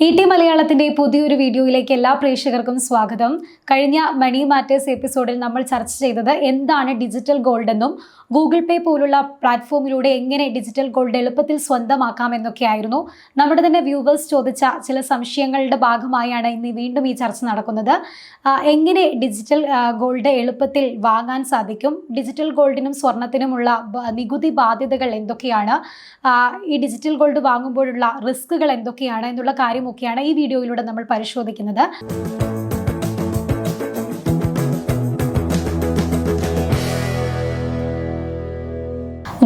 E T മലയാളത്തിന്റെ പുതിയൊരു വീഡിയോയിലേക്ക് എല്ലാ പ്രേക്ഷകർക്കും സ്വാഗതം. കഴിഞ്ഞ മണി മാറ്റേഴ്സ് എപ്പിസോഡിൽ നമ്മൾ ചർച്ച ചെയ്തത് എന്താണ് ഡിജിറ്റൽ ഗോൾഡ് എന്നും ഗൂഗിൾ പേ പോലുള്ള പ്ലാറ്റ്ഫോമിലൂടെ എങ്ങനെ ഡിജിറ്റൽ ഗോൾഡ് എളുപ്പത്തിൽ സ്വന്തമാക്കാം എന്നൊക്കെയായിരുന്നു. നമ്മുടെ തന്നെ വ്യൂവേഴ്സ് ചോദിച്ച ചില സംശയങ്ങളുടെ ഭാഗമായാണ് ഇന്ന് വീണ്ടും ഈ ചർച്ച നടക്കുന്നത്. എങ്ങനെ ഡിജിറ്റൽ ഗോൾഡ് എളുപ്പത്തിൽ വാങ്ങാൻ സാധിക്കും? ഡിജിറ്റൽ ഗോൾഡിനും സ്വർണത്തിനുമുള്ള നികുതി ബാധ്യതകൾ എന്തൊക്കെയാണ്? ഈ ഡിജിറ്റൽ ഗോൾഡ് വാങ്ങുമ്പോഴുള്ള റിസ്കുകൾ എന്തൊക്കെയാണ്? എന്നുള്ള കാര്യമൊക്കെയാണ് ഈ വീഡിയോയിലൂടെ നമ്മൾ പരിശോധിക്കുന്നത്.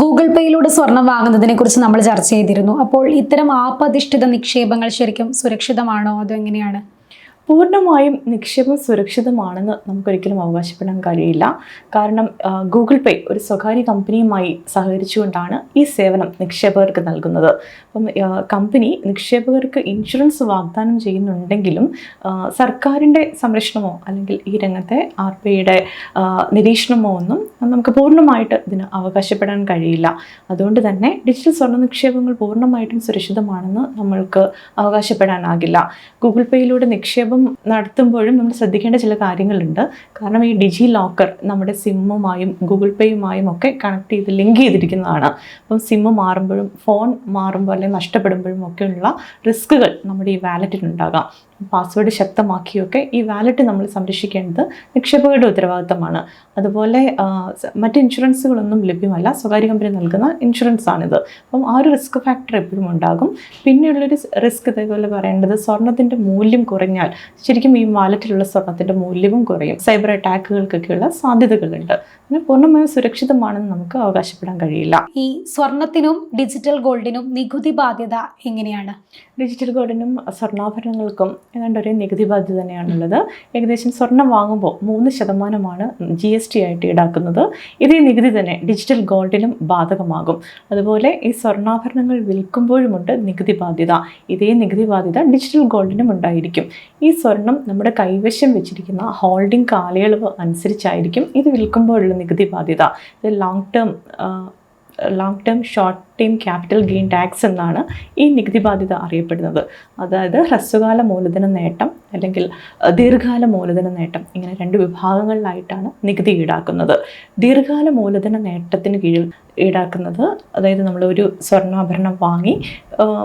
ഗൂഗിൾ പേയിലൂടെ സ്വർണം വാങ്ങുന്നതിനെ കുറിച്ച് നമ്മൾ ചർച്ച ചെയ്തിരുന്നു. അപ്പോൾ ഇത്തരം ആപ്പ് അധിഷ്ഠിത നിക്ഷേപങ്ങൾ ശരിക്കും സുരക്ഷിതമാണോ? അതോ എങ്ങനെയാണ്? പൂർണമായും നിക്ഷേപം സുരക്ഷിതമാണെന്ന് നമുക്കൊരിക്കലും അവകാശപ്പെടാൻ കഴിയില്ല. കാരണം ഗൂഗിൾ പേ ഒരു സ്വകാര്യ കമ്പനിയുമായി സഹകരിച്ചുകൊണ്ടാണ് ഈ സേവനം നിക്ഷേപകർക്ക് നൽകുന്നത്. അപ്പം കമ്പനി നിക്ഷേപകർക്ക് ഇൻഷുറൻസ് വാഗ്ദാനം ചെയ്യുന്നുണ്ടെങ്കിലും സർക്കാരിന്റെ സംരക്ഷണമോ അല്ലെങ്കിൽ ഈ രംഗത്തെ ആർ ബി ഐയുടെ നിരീക്ഷണമോ ഒന്നും നമുക്ക് പൂർണമായിട്ട് ഇതിന് അവകാശപ്പെടാൻ കഴിയില്ല. അതുകൊണ്ട് തന്നെ ഡിജിറ്റൽ സ്വർണ നിക്ഷേപങ്ങൾ പൂർണമായിട്ടും സുരക്ഷിതമാണെന്ന് നമ്മൾക്ക് അവകാശപ്പെടാനാകില്ല. ഗൂഗിൾ പേയിലൂടെ നിക്ഷേപം നടത്തുമ്പോഴും നമ്മൾ ശ്രദ്ധിക്കേണ്ട ചില കാര്യങ്ങളുണ്ട്. കാരണം ഈ ഡിജി ലോക്കർ നമ്മുടെ സിമ്മുമായും ഗൂഗിൾ പേയുമായും ഒക്കെ കണക്ട് ചെയ്ത് ലിങ്ക് ചെയ്തിരിക്കുന്നതാണ്. അപ്പം സിമ്മ് മാറുമ്പോഴും ഫോൺ മാറുമ്പോൾ അല്ലെങ്കിൽ നഷ്ടപ്പെടുമ്പോഴും ഒക്കെയുള്ള റിസ്കുകൾ നമ്മുടെ ഈ വാലറ്റിനുണ്ടാകാം പാസ്വേഡ് ശക്തമാക്കിയൊക്കെ ഈ വാലറ്റ് നമ്മൾ സംരക്ഷിക്കേണ്ടത് നിക്ഷേപകരുടെ ഉത്തരവാദിത്തമാണ്. അതുപോലെ മറ്റ് ഇൻഷുറൻസുകളൊന്നും ലഭ്യമല്ല. സ്വകാര്യ കമ്പനി നൽകുന്ന ഇൻഷുറൻസ് ആണിത്. അപ്പം ആ ഒരു റിസ്ക് ഫാക്ടർ എപ്പോഴും ഉണ്ടാകും. പിന്നെയുള്ളൊരു റിസ്ക് ഇതേപോലെ പറയേണ്ടത് സ്വർണത്തിന്റെ മൂല്യം കുറഞ്ഞാൽ ശരിക്കും ഈ വാലറ്റിലുള്ള സ്വർണത്തിന്റെ മൂല്യവും കുറയും. സൈബർ അറ്റാക്കുകൾക്കൊക്കെയുള്ള സാധ്യതകളുണ്ട്. പിന്നെ പൂർണമായും സുരക്ഷിതമാണെന്ന് നമുക്ക് അവകാശപ്പെടാൻ കഴിയില്ല. ഈ സ്വർണത്തിനും ഡിജിറ്റൽ ഗോൾഡിനും നികുതി ബാധ്യത എങ്ങനെയാണ്? ഡിജിറ്റൽ ഗോൾഡിനും സ്വർണാഭരണങ്ങൾക്കും ഏതാണ്ട് ഒരേ നികുതി ബാധ്യത തന്നെയാണുള്ളത്. ഏകദേശം സ്വർണം വാങ്ങുമ്പോൾ മൂന്ന് ശതമാനമാണ് ജി എസ് ടി ആയിട്ട് ഈടാക്കുന്നത്. ഇതേ നികുതി തന്നെ ഡിജിറ്റൽ ഗോൾഡിനും ബാധകമാകും. അതുപോലെ ഈ സ്വർണാഭരണങ്ങൾ വിൽക്കുമ്പോഴുമുണ്ട് നികുതി ബാധ്യത. ഇതേ നികുതി ബാധ്യത ഡിജിറ്റൽ ഗോൾഡിനും ഉണ്ടായിരിക്കും. ഈ സ്വർണം നമ്മുടെ കൈവശം വെച്ചിരിക്കുന്ന ഹോൾഡിംഗ് കാലയളവ് അനുസരിച്ചായിരിക്കും ഇത് വിൽക്കുമ്പോഴുള്ള നികുതി ബാധ്യത. ഇത് long term long term short term capital gain tax എന്നാണ് ഈ നികുതി ബാധ്യത അറിയപ്പെടുന്നത്. അതായത് ഹ്രസ്വകാല മൂലധന നേട്ടം അല്ലെങ്കിൽ ദീർഘകാല മൂലധന നേട്ടം ഇങ്ങനെ രണ്ട് വിഭാഗങ്ങളിലായിട്ടാണ് നികുതി ഈടാക്കുന്നത്. ദീർഘകാല മൂലധന നേട്ടത്തിന് കീഴിൽ ഈടാക്കുന്നത് അതായത് നമ്മൾ ഒരു സ്വർണാഭരണം വാങ്ങി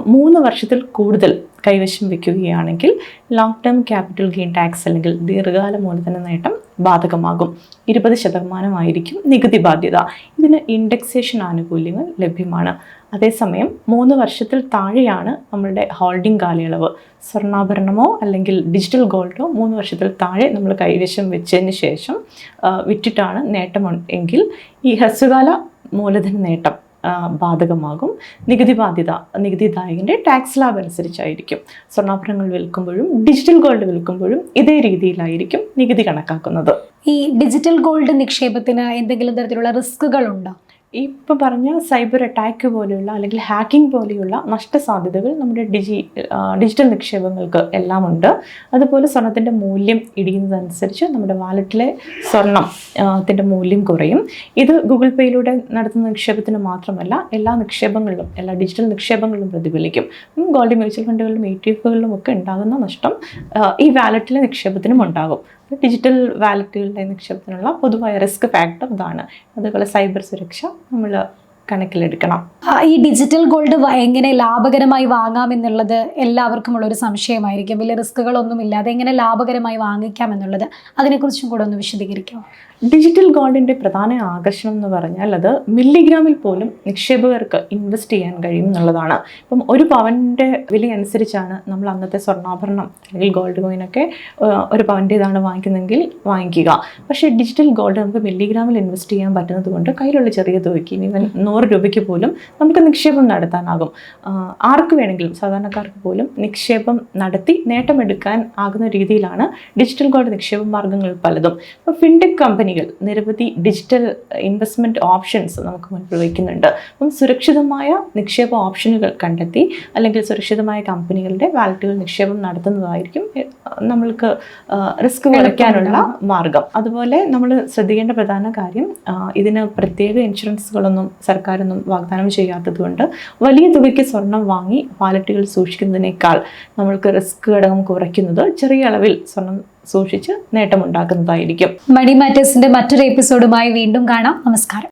മൂന്ന് വർഷത്തിൽ കൂടുതൽ കൈവശം വയ്ക്കുകയാണെങ്കിൽ long term capital gain tax അല്ലെങ്കിൽ ദീർഘകാല മൂലധന നേട്ടം ബാധകമാകും. ഇരുപത് ശതമാനമായിരിക്കും നികുതി ബാധ്യത. ഇതിന് ഇൻഡെക്സേഷൻ ആനുകൂല്യങ്ങൾ ലഭ്യമാണ്. അതേസമയം മൂന്ന് വർഷത്തിൽ താഴെയാണ് നമ്മളുടെ ഹോൾഡിംഗ് കാലയളവ്. സ്വർണാഭരണമോ അല്ലെങ്കിൽ ഡിജിറ്റൽ ഗോൾഡോ മൂന്ന് വർഷത്തിൽ താഴെ നമ്മൾ കൈവശം വെച്ചതിന് ശേഷം വിറ്റിട്ടാണ് നേട്ടം എങ്കിൽ ഈ ഹ്രസ്വകാല മൂലധന നേട്ടം ബാധകമാകും. നികുതി ബാധ്യത നികുതിദായകന്റെ ടാക്സ് ലാബ് അനുസരിച്ചായിരിക്കും. സ്വർണാഭരണങ്ങൾ വിൽക്കുമ്പോഴും ഡിജിറ്റൽ ഗോൾഡ് വിൽക്കുമ്പോഴും ഇതേ രീതിയിലായിരിക്കും നികുതി കണക്കാക്കുന്നത്. ഈ ഡിജിറ്റൽ ഗോൾഡ് നിക്ഷേപത്തിന് എന്തെങ്കിലും തരത്തിലുള്ള റിസ്കുകൾ ഉണ്ടോ ഇപ്പം പറഞ്ഞ സൈബർ അറ്റാക്ക് പോലെയുള്ള അല്ലെങ്കിൽ ഹാക്കിംഗ് പോലെയുള്ള നഷ്ടസാധ്യതകൾ നമ്മുടെ ഡിജി ഡിജിറ്റൽ നിക്ഷേപങ്ങൾക്ക് എല്ലാം ഉണ്ട്. അതുപോലെ സ്വർണത്തിന്റെ മൂല്യം ഇടിയുന്നതനുസരിച്ച് നമ്മുടെ വാലറ്റിലെ സ്വർണം ത്തിന്റെ മൂല്യം കുറയും. ഇത് ഗൂഗിൾ പേയിലൂടെ നടത്തുന്ന നിക്ഷേപത്തിന് മാത്രമല്ല എല്ലാ നിക്ഷേപങ്ങളിലും എല്ലാ ഡിജിറ്റൽ നിക്ഷേപങ്ങളിലും പ്രതിഫലിക്കും. ഗോൾഡ് മ്യൂച്വൽ ഫണ്ടുകളിലും ഇ ടി എഫുകളിലും ഒക്കെ ഉണ്ടാകുന്ന നഷ്ടം ഈ വാലറ്റിലെ നിക്ഷേപത്തിനും ഉണ്ടാകും. ഡിജിറ്റൽ വാലറ്റുകളുടെ നിക്ഷേപത്തിനുള്ള പൊതുവായ റിസ്ക് ഫാക്ടർ ഇതാണ്. അതുപോലെ സൈബർ സുരക്ഷ നമ്മൾ കണക്കിലെടുക്കണം. ആ, ഈ ഡിജിറ്റൽ ഗോൾഡ് വ- എങ്ങനെ ലാഭകരമായി വാങ്ങാം എന്നുള്ളത് എല്ലാവർക്കും ഉള്ള ഒരു സംശയമായിരിക്കും. വലിയ റിസ്കുകളൊന്നും ഇല്ലാതെ എങ്ങനെ ലാഭകരമായി വാങ്ങിക്കാം എന്നുള്ളത് അതിനെക്കുറിച്ചും കൂടെ ഒന്ന് വിശദീകരിക്കാം. ഡിജിറ്റൽ ഗോൾഡിന്റെ പ്രധാന ആകർഷണം എന്ന് പറഞ്ഞാൽ അത് മില്ലിഗ്രാമിൽ പോലും നിക്ഷേപകർക്ക് ഇൻവെസ്റ്റ് ചെയ്യാൻ കഴിയും എന്നുള്ളതാണ്. ഇപ്പം ഒരു പവന്റെ വില അനുസരിച്ചാണ് നമ്മൾ അന്നത്തെ സ്വർണാഭരണം അല്ലെങ്കിൽ ഗോൾഡ് കോയിനൊക്കെ ഒരു പവന്റെ ഇതാണ് വാങ്ങിക്കുന്നതെങ്കിൽ വാങ്ങിക്കുക. പക്ഷേ ഡിജിറ്റൽ ഗോൾഡ് നമുക്ക് മില്ലിഗ്രാമിൽ ഇൻവെസ്റ്റ് ചെയ്യാൻ പറ്റുന്നത് കൊണ്ട് കയ്യിലുള്ള ചെറിയ തുകയ്ക്ക് ഈവൻ നൂറ് രൂപയ്ക്ക് പോലും നമുക്ക് നിക്ഷേപം നടത്താനാകും. ആർക്ക് വേണമെങ്കിലും സാധാരണക്കാർക്ക് പോലും നിക്ഷേപം നടത്തി നേട്ടമെടുക്കാൻ ആകുന്ന രീതിയിലാണ് ഡിജിറ്റൽ ഗോൾഡ് നിക്ഷേപ മാർഗങ്ങൾ പലതും. ഇപ്പോൾ ഫിൻടെക് കമ്പനികൾ നിരവധി ഡിജിറ്റൽ ഇൻവെസ്റ്റ്മെന്റ് ഓപ്ഷൻസ് നമുക്ക് മുൻപിൽ വയ്ക്കുന്നുണ്ട്. അപ്പം സുരക്ഷിതമായ നിക്ഷേപ ഓപ്ഷനുകൾ കണ്ടെത്തി അല്ലെങ്കിൽ സുരക്ഷിതമായ കമ്പനികളുടെ വാലറ്റുകൾ നിക്ഷേപം നടത്തുന്നതായിരിക്കും നമ്മൾക്ക് റിസ്ക് കുറയ്ക്കാനുള്ള മാർഗം അതുപോലെ നമ്മൾ ശ്രദ്ധിക്കേണ്ട പ്രധാന കാര്യം ഇതിന് പ്രത്യേക ഇൻഷുറൻസുകളൊന്നും സർക്കാർ സർക്കാരൊന്നും വാഗ്ദാനം ചെയ്യാത്തത് കൊണ്ട് വലിയ തുകയ്ക്ക് സ്വർണം വാങ്ങി വാലറ്റുകൾ സൂക്ഷിക്കുന്നതിനേക്കാൾ നമ്മൾക്ക് റിസ്ക് ഘടകം കുറയ്ക്കുന്നത് ചെറിയ അളവിൽ സ്വർണം സൂക്ഷിച്ച് നേട്ടമുണ്ടാക്കുന്നതായിരിക്കും. മണി മാറ്റേഴ്സിന്റെ മറ്റൊരു എപ്പിസോഡുമായി വീണ്ടും കാണാം. നമസ്കാരം.